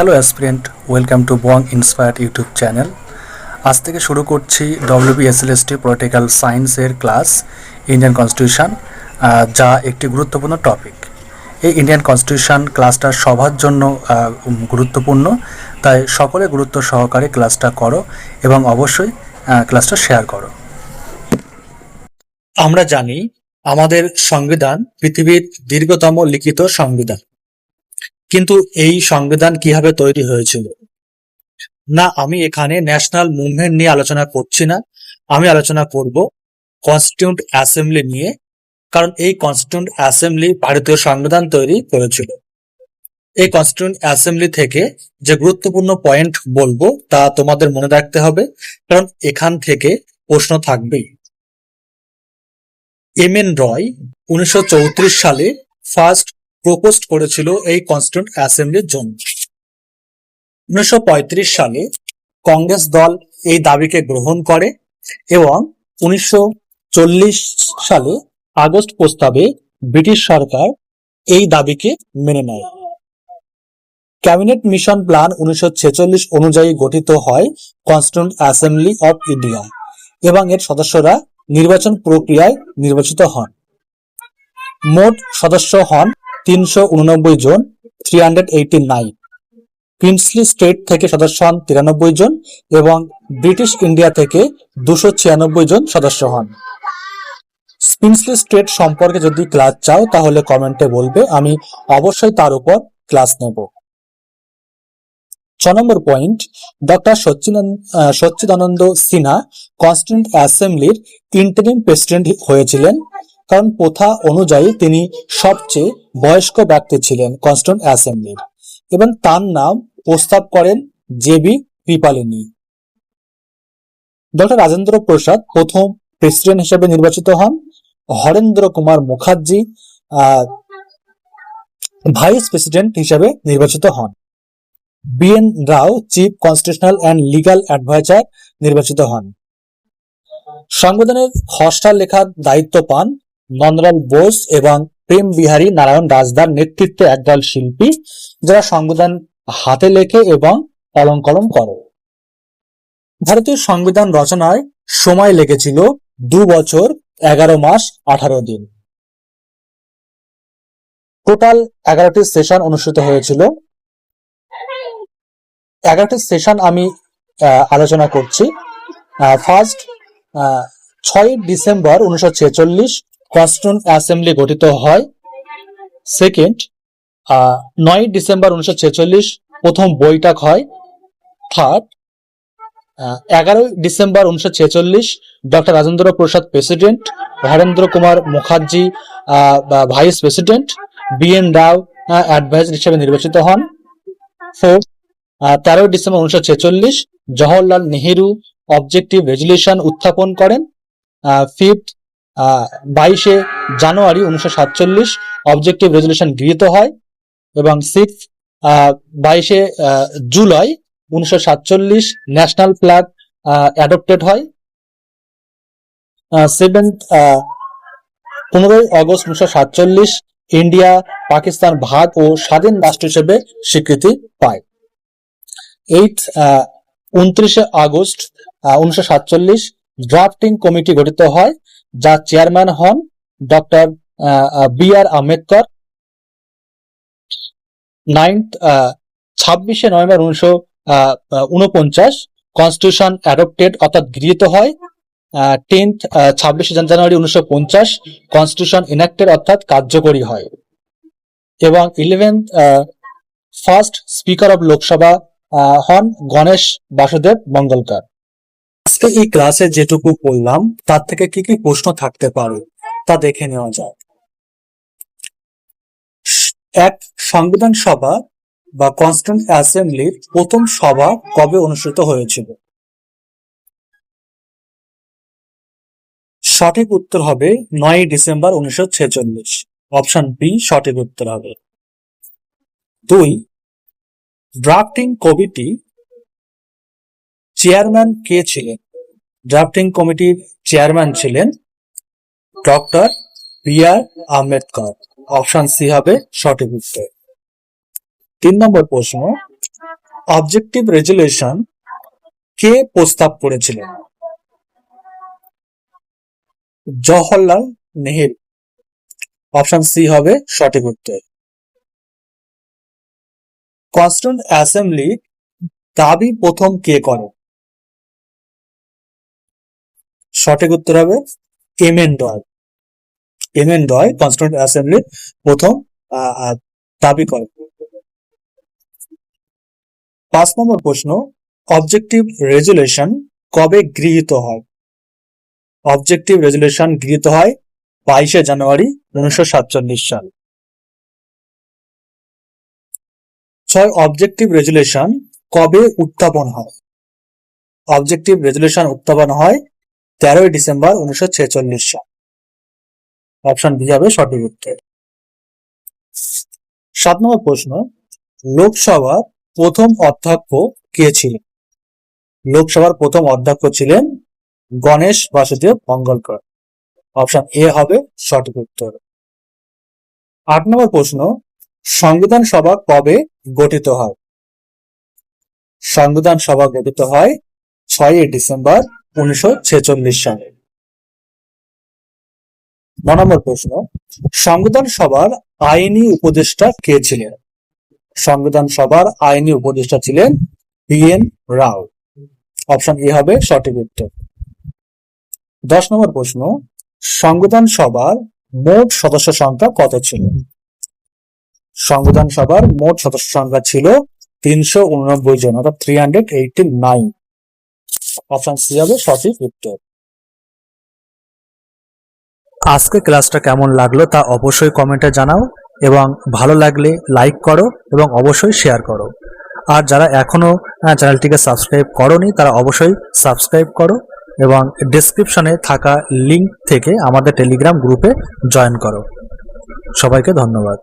Hello aspirant welcome to Bong inspired YouTube channel আজ থেকে শুরু করছি ডব্লিউবিএসএলএসটি পলিটিক্যাল সায়েন্সের ক্লাস ইন্ডিয়ান কনস্টিটিউশন যা একটি গুরুত্বপূর্ণ টপিক এই ইন্ডিয়ান কনস্টিটিউশন ক্লাসটা সবার জন্য গুরুত্বপূর্ণ, তাই সকলে গুরুত্ব সহকারে ক্লাসটা করো এবং অবশ্যই ক্লাসটা শেয়ার করো। আমরা জানি, আমাদের সংবিধান পৃথিবীর দীর্ঘতম লিখিত সংবিধান। কিন্তু এই সংবিধান কীভাবে তৈরি হয়েছিল? না, আমি এখানে ন্যাশনাল মুভমেন্ট নিয়ে আলোচনা করছি না। আমি আলোচনা করব কনস্টিটিউন্ট অ্যাসেম্বলি নিয়ে, কারণ এই কনস্টিটিউন্ট অ্যাসেম্বলি ভারতীয় সংবিধান তৈরি করেছিল। এই কনস্টিটিউন্ট অ্যাসেম্বলি থেকে যে গুরুত্বপূর্ণ পয়েন্ট বলব, তা তোমাদের মনে রাখতে হবে, কারণ এখান থেকে প্রশ্ন থাকবেই। এম এন রয়, উনিশশো চৌত্রিশ সালে ফার্স্ট প্রপোজ করেছিল এই কনস্টিটিউন্ট অ্যাসেম্বলির জন্য। উনিশশো সালে কংগ্রেস দল এই দাবিকে গ্রহণ করে এবং উনিশশো সালে আগস্ট প্রস্তাবে ব্রিটিশ সরকার এই দাবিকে মেনে নেয়। ক্যাবিনেট মিশন প্ল্যান উনিশশো ছেচল্লিশ অনুযায়ী গঠিত হয় কনস্টিটিউন্ট অ্যাসেম্বলি অফ ইন্ডিয়া এবং এর সদস্যরা নির্বাচন প্রক্রিয়ায় নির্বাচিত হন। মোট সদস্য হন তিনশো উননব্বই জন three hundred eighty princely state থেকে সদস্য হন তিরানব্বই জন এবং ব্রিটিশ ইন্ডিয়া থেকে দুশো ছিয়ানব্বই জন সদস্য হন। প্রিন্সলি স্টেট সম্পর্কে যদি ক্লাস চাও, তাহলে কমেন্টে বলবে, আমি অবশ্যই তার উপর ক্লাস নেব। ছ নম্বর point doctor Sachchidananda Sinha constituent অ্যাসেম্বলির interim president হয়েছিলেন। কারণ প্রথা অনুযায়ী তিনি সবচেয়ে বয়স্ক ব্যক্তি ছিলেন কনস্টিটিউন্ট অ্যাসেম্বলির এবং তার নাম প্রস্তাব করেন J B Kripalani. Doctor Rajendra Prasad প্রথম প্রেসিডেন্ট হিসেবে নির্বাচিত হন। হরেন্দ্র কুমার মুখার্জি ভাইস প্রেসিডেন্ট হিসেবে নির্বাচিত হন। B N Rao chief constitutional and legal adviser নির্বাচিত হন। সংবিধানের খসড়া লেখার দায়িত্ব পান নন্দলাল বোস এবং প্রেম বিহারী নারায়ণ রাজদার নেতৃত্বে একদল শিল্পী, যারা সংবিধান হাতে লেখে এবং অলঙ্করণ করে। ভারতীয় সংবিধান রচনায় সময় লেগেছিল দু বছর, এগারো মাস, আঠারো দিন। টোটাল এগারোটি সেশন অনুষ্ঠিত হয়েছিল। এগারোটি সেশন আমি আলোচনা করছি। ফার্স্ট ছয় ডিসেম্বর উনিশশো ছেচল্লিশ কনস্টিটিউন্ট অ্যাসেম্বলি গঠিত হয়। সেকেন্ড নয় ডিসেম্বর উনিশশো ছেচল্লিশ প্রথম বৈঠক হয়। থার্ড এগারোই ডিসেম্বর উনিশশো ছেচল্লিশ doctor Rajendra Prasad president, Harendra Kumar Mukherjee vice president, B N Rao adviser হিসেবে নির্বাচিত হন। ফোর্থ তেরোই ডিসেম্বর উনিশশো ছেচল্লিশ জওহরলাল নেহেরু অবজেক্টিভ রেজলিউশন উত্থাপন করেন। ফিফথ বাইশে জানুয়ারি উনিশশো সাতচল্লিশ অবজেক্টিভ রেজলিউশন গৃহীত হয় এবং সিক্স বাইশে জুলাই উনিশশো সাতচল্লিশ ন্যাশনাল ফ্ল্যাগ অ্যাডপ্টেড হয়। সেভেন্থ পনেরোই আগস্ট উনিশশো সাতচল্লিশ, ইন্ডিয়া, পাকিস্তান ভাগ ও স্বাধীন রাষ্ট্র হিসেবে স্বীকৃতি পায়। এইট উনত্রিশে আগস্ট উনিশশো সাতচল্লিশ ড্রাফটিং কমিটি গঠিত হয়। যার চেয়ারম্যান হন doctor B R Ambedkar. Ninth ছাব্বিশে নভেম্বর উনিশশো উনপঞ্চাশ কনস্টিটিউশন অ্যাডপ্টেড অর্থাৎ গৃহীত হয়। টেন্থ ছাব্বিশে জানুয়ারি উনিশশো পঞ্চাশ, কনস্টিটিউশন ইনাক্টেড অর্থাৎ কার্যকরী হয়। এবং eleventh first speaker of Lok Sabha হন গণেশ বাসুদেব মঙ্গলকর। আজকে এই ক্লাসে যেটুকু পড়লাম তার থেকে কি কি প্রশ্ন থাকতে পারে, তা দেখে নেওয়া যাক। এক, সংবিধান সভা বা কনস্টিটিউন্ট অ্যাসেম্বলির প্রথম সভা কবে অনুষ্ঠিত হয়েছিল? সঠিক উত্তর হবে নয় ডিসেম্বর উনিশশো ছেচল্লিশ। অপশন বি, সঠিক উত্তর হবে। দুই ড্রাফটিং কমিটি চেয়ারম্যান কে ছিলেন? ড্রাফটিং কমিটির চেয়ারম্যান ছিলেন doctor B R Ambedkar. Option C হবে সঠিক উত্তর। তিন নম্বর প্রশ্ন, অবজেক্টিভ রেজুলেশন কে প্রস্তাব করেছিলেন? জওহরলাল নেহেরু। অপশন সি হবে সঠিক উত্তর। কনস্টিটিউন্ট অ্যাসেম্বলি দাবি প্রথম কে করে? সঠিক উত্তর হবে M N Roy M N Roy constituent অ্যাসেম্বলির প্রথম দাবি করে। পাঁচ নম্বর প্রশ্ন অবজেক্টিভ রেজুলেশন কবে গৃহীত হয়? অবজেক্টিভ রেজুলেশন গৃহীত হয় বাইশে জানুয়ারি উনিশশো সাতচল্লিশ সাল। ছয় অবজেক্টিভ রেজুলেশন কবে উত্থাপন হয়? অবজেক্টিভ রেজুলেশন উত্থাপন হয় তেরোই ডিসেম্বর উনিশশো ছেচল্লিশ সাল। অপশন বি হবে সঠিক উত্তর। সাত নম্বর প্রশ্ন, লোকসভার প্রথম অধ্যক্ষ কে ছিলেন? লোকসভার প্রথম অধ্যক্ষ ছিলেন গণেশ বাসুদেব মঙ্গলকর। অপশন এ হবে সঠিক উত্তর। আট নম্বর প্রশ্ন, সংবিধান সভা কবে গঠিত হয়? সংবিধান সভা গঠিত হয় ছয়ই ডিসেম্বর উনিশশো ছেচল্লিশ সালে। ন নম্বর প্রশ্ন, সংবিধান সভার আইনি উপদেষ্টা কে ছিলেন? সংবিধান সভার আইনি উপদেষ্টা ছিলেন B N Rao. Option A হবে সঠিক উত্তর। দশ নম্বর প্রশ্ন, সংবিধান সভার মোট সদস্য সংখ্যা কত ছিল? সংবিধান সভার মোট সদস্য সংখ্যা ছিল তিনশো উননব্বই জন, অর্থাৎ three hundred eighty nine option C হবে সঠিক উত্তর। আজকে ক্লাসটা কেমন লাগল তা অবশ্যই কমেন্টে জানাও এবং ভালো লাগলে লাইক করো এবং অবশ্যই শেয়ার করো। আর যারা এখনও আহ, চ্যানেলটিকে সাবস্ক্রাইব করনি তারা অবশ্যই সাবস্ক্রাইব করো এবং ডেসক্রিপশনে থাকা লিংক থেকে আমাদের টেলিগ্রাম গ্রুপে জয়েন করো। সবাইকে ধন্যবাদ।